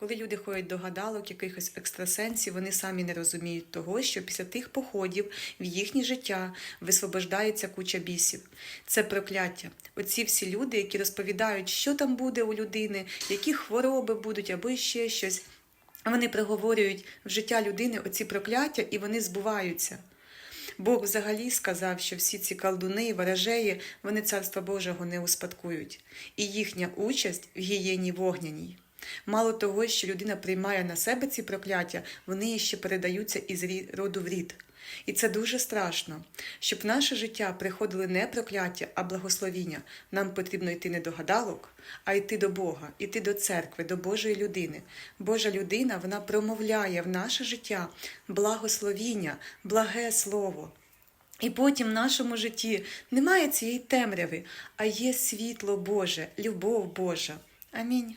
Коли люди ходять до гадалок, якихось екстрасенсів, вони самі не розуміють того, що після тих походів в їхнє життя висвобождається куча бісів. Це прокляття. Оці всі люди, які розповідають, що там буде у людини, які хвороби будуть або ще щось. Вони приговорюють в життя людини оці прокляття, і вони збуваються. Бог взагалі сказав, що всі ці колдуни ворожеї, вони царства Божого не успадкують, і їхня участь в гієні вогняній. Мало того, що людина приймає на себе ці прокляття, вони ще передаються із роду в рід. І це дуже страшно. Щоб в наше життя приходили не прокляття, а благословіння. Нам потрібно йти не до гадалок, а йти до Бога, йти до церкви, до Божої людини. Божа людина вона промовляє в наше життя благословіння, благе слово. І потім в нашому житті немає цієї темряви, а є світло Боже, любов Божа. Амінь.